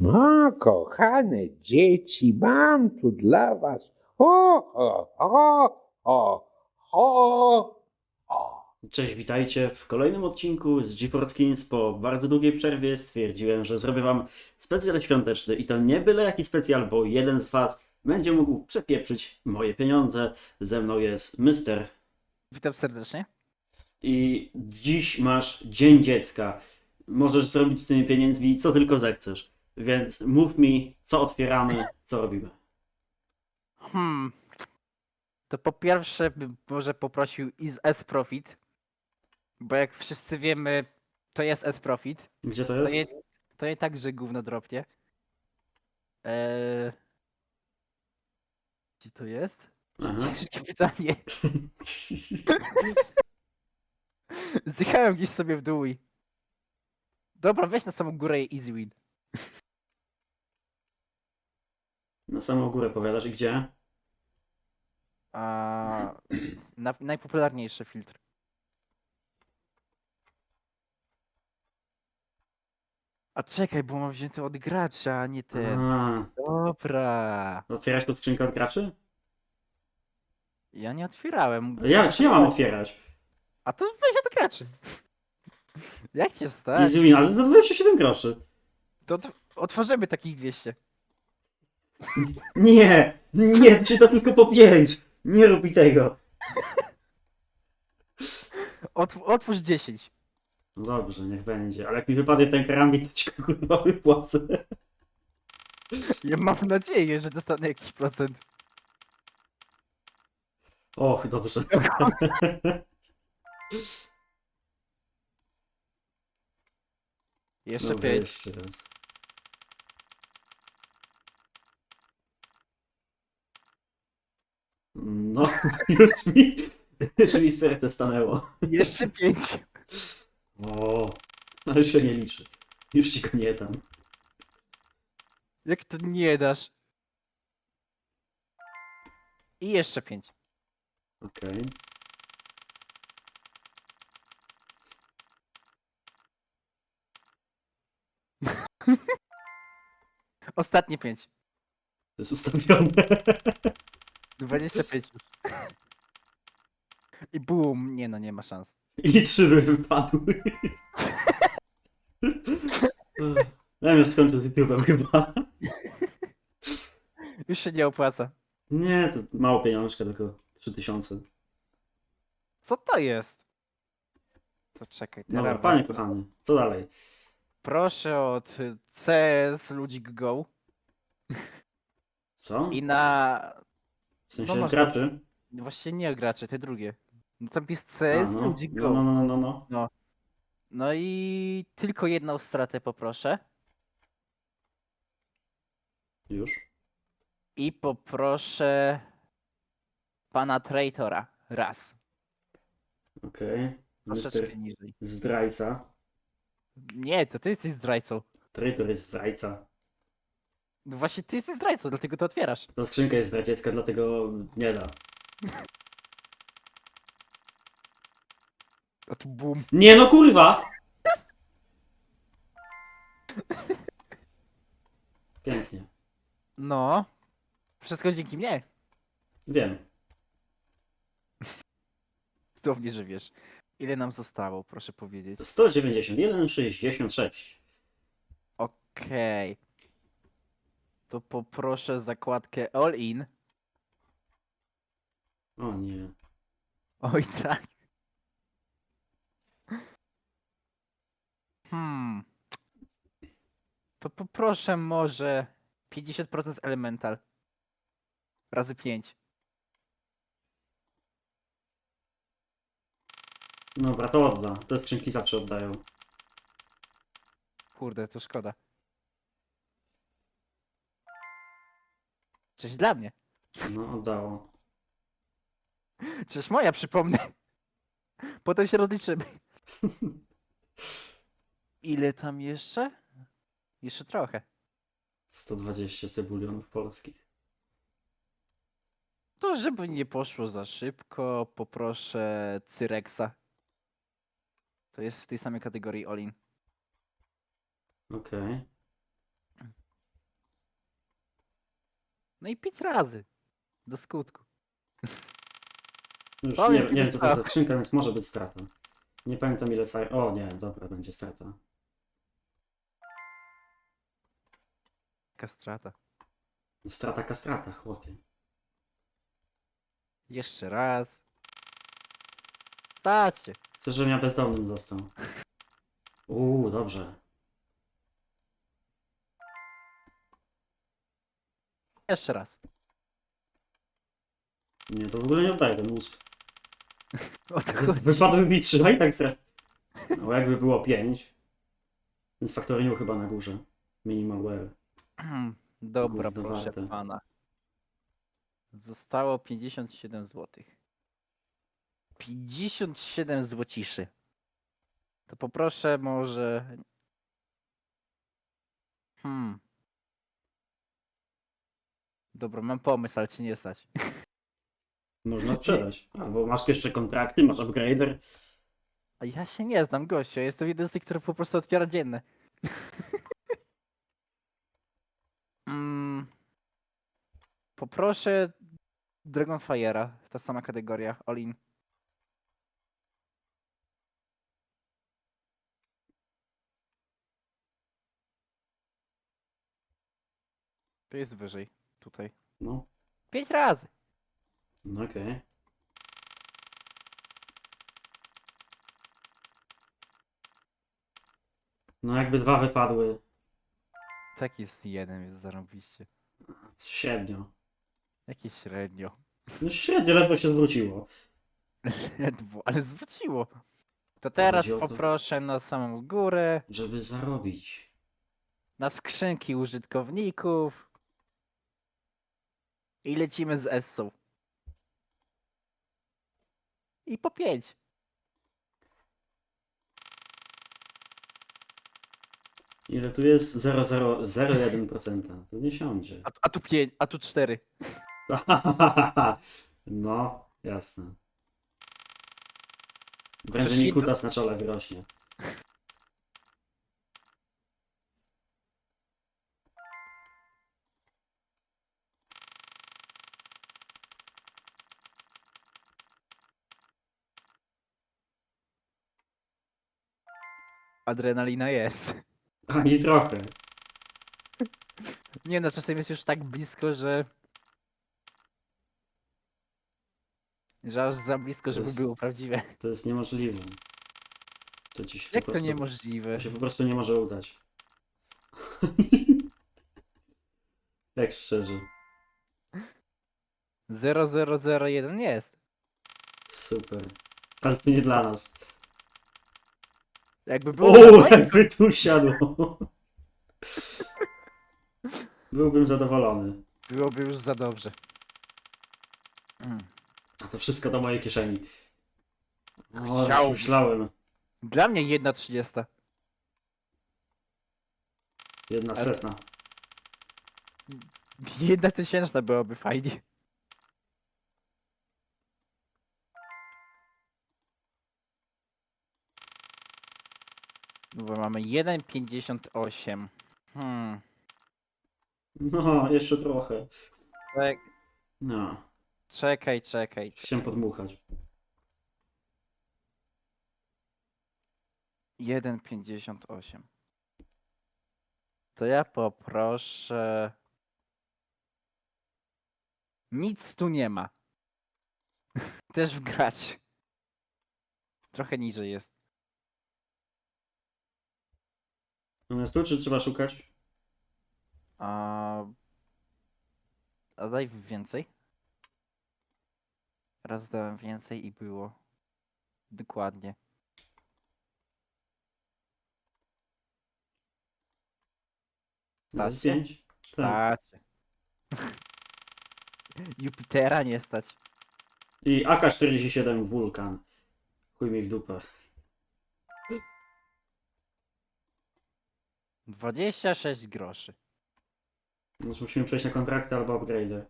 No, kochane dzieci, mam tu dla was. O, o, o, o, o. Cześć, witajcie w kolejnym odcinku z GeForce Kings. Po bardzo długiej przerwie stwierdziłem, że zrobię wam specjal świąteczny i to nie byle jaki specjal, bo jeden z was będzie mógł przepieprzyć moje pieniądze. Ze mną jest Mister Witam serdecznie. i dziś masz Dzień Dziecka. Możesz zrobić z tymi pieniędzmi co tylko zechcesz. Więc mów mi, co otwieramy, co robimy. Hmm. To po pierwsze bym może poprosił i z S-Profit, bo jak wszyscy wiemy, to jest S-Profit. Gdzie to To jest? nie, to nie tak, że gówno dropnie. Eee... Gdzie to jest? Aha. Ciężkie pytanie. Zjechałem gdzieś sobie w dół i... Dobra, weź na samą górę i easy win. Na samą górę powiadasz i gdzie? A... Na, najpopularniejszy filtr. A czekaj, bo mam wzięty od gracza, a nie ten. A, Dobra. otwierać pod skrzynkę od graczy? Ja nie otwierałem. Ja, czy ja mam otwierać? A to weź od graczy. Jak cię stać? Easy win, ale za 27 groszy. To otw- otworzymy takich 200. Nie, nie, czy to tylko po 5. Nie rób mi tego. Otw- otwórz 10. No dobrze, niech będzie, ale jak mi wypadnie ten karambit, to ci go kurwa wypłacę. Ja mam nadzieję, że dostanę jakiś procent. Och, dobrze. Jeszcze Dobra, 5. jeszcze raz. No, już mi, już mi serce stanęło. Jeszcze 5. O, ale już się nie liczy. Już ci go nie dam. Jak to nie dasz? I jeszcze 5. Okej. Ostatnie 5. To jest ustawione. 25 już. I boom. Nie no, nie ma szans. I trzy by wypadły. Ja już skończę z YouTube'em chyba. Już się nie opłaca. Nie, to mało pieniążka, tylko 3000. Co to jest? To czekaj, teraz Dobra, panie kochany, co dalej? Proszę od CS Ludzik Go Co? i na... W sensie no masz- graczy? Właśnie nie gracze, te drugie. No tam jest A, CS no. Ludzik no, Go. no, no, no, no. No i tylko jedną stratę poproszę. Już. I poproszę pana Traitora. Raz. Okej. Troszeczkę Mister niżej. zdrajca. Nie, to ty jesteś zdrajcą. Traitor jest zdrajca. No właśnie ty jesteś zdrajcą, dlatego to otwierasz. Ta skrzynka jest zdradziecka, dlatego nie da. A tu boom. Nie no kurwa! Pięknie. No. Wszystko dzięki mnie. Wiem. Cudownie, że wiesz. Ile nam zostało, proszę powiedzieć. 191, 66. Okej. To poproszę zakładkę All In. O nie. Oj tak. Hmm. To poproszę może 50% z Elemental. Razy 5. Dobra, to odda. Te skrzynki zawsze oddają. Kurde, to szkoda. Cześć dla mnie. No, oddało. Cześć moja, przypomnę. Potem się rozliczymy. Ile tam jeszcze? Jeszcze trochę. 120 cebulionów polskich. To żeby nie poszło za szybko, poproszę Cyrexa. To jest w tej samej kategorii Olin. Okej. No i pięć razy. Do skutku. Już nie, nie wiem, co to jest za skrzynka, więc może być strata. Nie pamiętam ile saj... O nie, dobra, będzie strata. Jaka strata. Strata kastrata, chłopie. Jeszcze raz. Staćcie. Chcesz, żebym ja bezdomnym został? Uuu, dobrze. Jeszcze raz. Nie, to w ogóle nie oddaję ten mózg. O to chodzi. Wypadły mi trzy, a i tak stra... No jakby było pięć. Więc faktoringu chyba na górze. Minimalware. Dobra, Gówno proszę warte. pana. Zostało 57 zł. 57 złociszy. To poproszę może... Hmm. Dobra, mam pomysł, ale cię nie stać. Można sprzedać. Albo masz jeszcze kontrakty, masz upgrader. A ja się nie znam, gościu. ja Jestem jeden z tych, który po prostu otwiera dzienne. mm. Poproszę Dragonfire'a. Ta sama kategoria. All in. To jest wyżej. Tutaj. No, Pięć razy. no okej. No jakby dwa wypadły, Tak jest jeden, jest zarobiście. średnio. Jakie średnio. No średnio, ledwo się zwróciło. Ledwo, ale zwróciło. To teraz Chodzi o to- poproszę na samą górę, Żeby zarobić. na skrzynki użytkowników. I lecimy z Essą. I po pięć. Ile tu jest? 0,001%. To nie siądzie. A, tu- a tu pięć, a tu cztery. No, jasne. Mi jedno- kutas na czole wyrośnie. Adrenalina jest. Ani trochę. Nie no, czasem jest już tak blisko, że... Że aż za blisko, żeby jest- było prawdziwe. To jest niemożliwe. To ci się Jak po to prostu, niemożliwe? To się po prostu nie może udać. tak szczerze. 0001 jest. Super. Ale to nie dla nas. Jakby było O, jakby tu siadło. Byłbym zadowolony. byłoby już za dobrze. Mm. A to wszystko do mojej kieszeni. O, już Chciałbyś. myślałem. Dla mnie jedna trzydziesta. Jedna setna. Jedna tysięczna byłoby fajnie. Bo mamy 1,58. Hmm. No, jeszcze trochę. Czek- No, Czekaj, czekaj. chciałem podmuchać. 1,58. To ja poproszę. Nic tu nie ma. Też w grać. Trochę niżej jest. Natomiast tu, czy trzeba szukać? A... A daj więcej. Raz dałem więcej i było. Dokładnie. Stać się? Tak. Stać. Jupitera nie stać. I AK-47 Wulkan. Chuj mi w dupę. 26 groszy. Znaczy musimy przejść na kontrakty albo upgrader.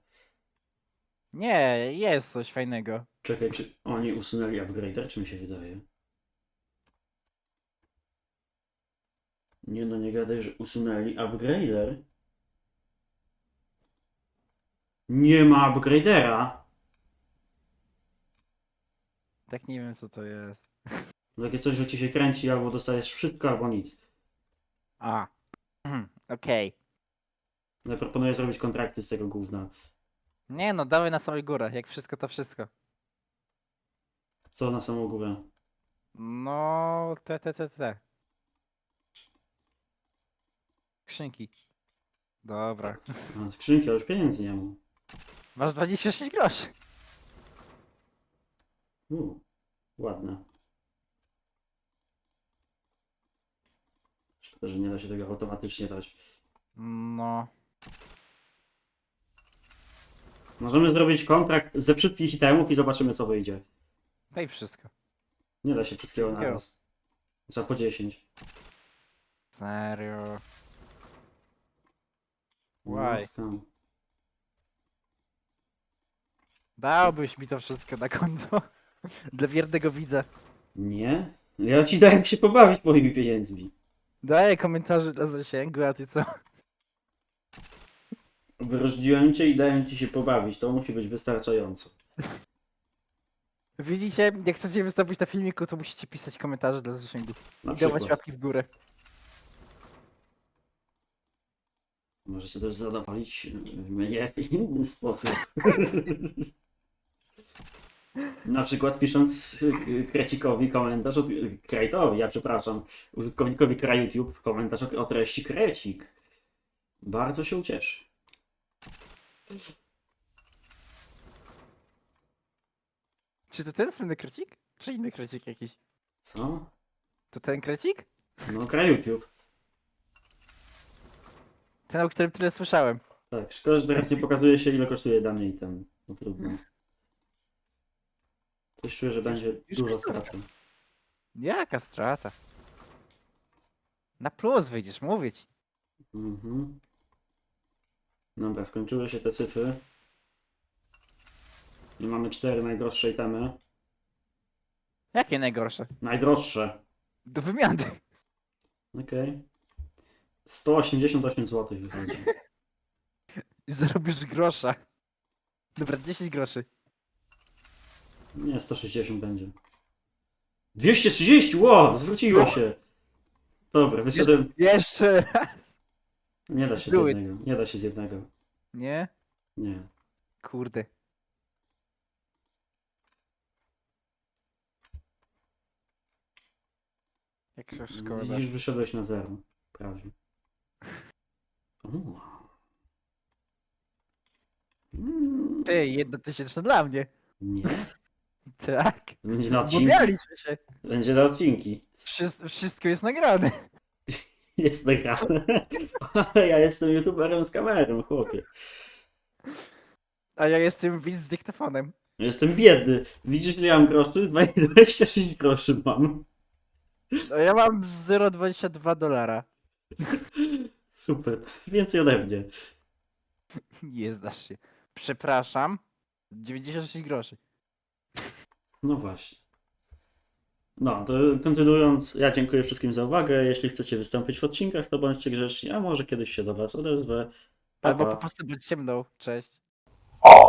Nie, jest coś fajnego. Czekaj, czy oni usunęli upgrader, czy mi się wydaje? Nie no, nie gadaj, że usunęli upgrader. Nie ma upgradera. Tak nie wiem co to jest. Takie coś, że ci się kręci, albo dostajesz wszystko, albo nic. A. Mhm, Okej. Ja proponuję zrobić kontrakty z tego gówna. Nie no, dawaj na samą górę. Jak wszystko, to wszystko. Co na samą górę? No, te, te, te, te. Skrzynki. Dobra. A, skrzynki, ale już pieniędzy nie mam. Masz 26 groszy. U, ładne. Że nie da się tego automatycznie dać. No. Możemy zrobić kontrakt ze wszystkich itemów i zobaczymy co wyjdzie. Daj wszystko. Nie da się wszystkiego na Wszystkiego. raz. Za po 10. Serio. No, skam. Dałbyś mi to wszystko na konto. Dla wiernego widza. Nie? Ja ci dałem się pobawić moimi pieniędzmi. Daję komentarze dla zasięgu, a ty co? Wyróżniłem cię i dałem ci się pobawić. To musi być wystarczająco. Widzicie, jak chcecie wystąpić na filmiku, to musicie pisać komentarze dla zasięgu. Na I dawać przykład. łapki w górę. Możecie też zadowolić mnie w inny sposób. Na przykład pisząc y, Krecikowi komentarz od Krejtowi, ja przepraszam, użytkownikowi KraJutube komentarz o, o treści Krecik. Bardzo się ucieszy. Czy to ten słynny krecik? Czy inny krecik jakiś? Co? To ten krecik? No KraJutube. Ten, o którym tyle słyszałem. Tak, szkoda, że teraz nie pokazuje się ile kosztuje dany item. No trudno. Coś czuję, że będzie już dużo straty. Jaka strata? Na plus wyjdziesz, mówię ci. Mhm. Dobra, skończyły się te cyfry. I mamy cztery najdroższe itemy. Jakie najgorsze? Najdroższe. Do wymiany. Okej. 188 zł wychodzi. I zarobisz grosza. Dobra, 10 groszy. Nie, 160 będzie. 230! Ło! Zwróciło się! Dobra, wyszedłem. Jeszcze raz. Nie da się z Do it. jednego. Nie da się z jednego. Nie? Nie. Kurde. Jaka szkoda. Widzisz, wyszedłeś na zero. Prawie. Uuu. Mm, Ty, jedna tysięczna dla mnie. Nie. Tak. Będzie na odcinki. się. Będzie na odcinki. Wszystko, wszystko jest nagrane. Jest nagrane. Ale ja jestem youtuberem z kamerą, chłopie. A ja jestem widz z dyktafonem. Jestem biedny. Widzisz, że ja mam groszy? 26 groszy mam. A ja mam 0,22 dolara. Super. Więcej ode mnie. Nie zdasz się. Przepraszam. 96 groszy. No właśnie. No, to kontynuując, ja dziękuję wszystkim za uwagę. Jeśli chcecie wystąpić w odcinkach, to bądźcie grzeczni, a może kiedyś się do Was odezwę. Pa, Albo pa. po prostu bądźcie mną. Cześć.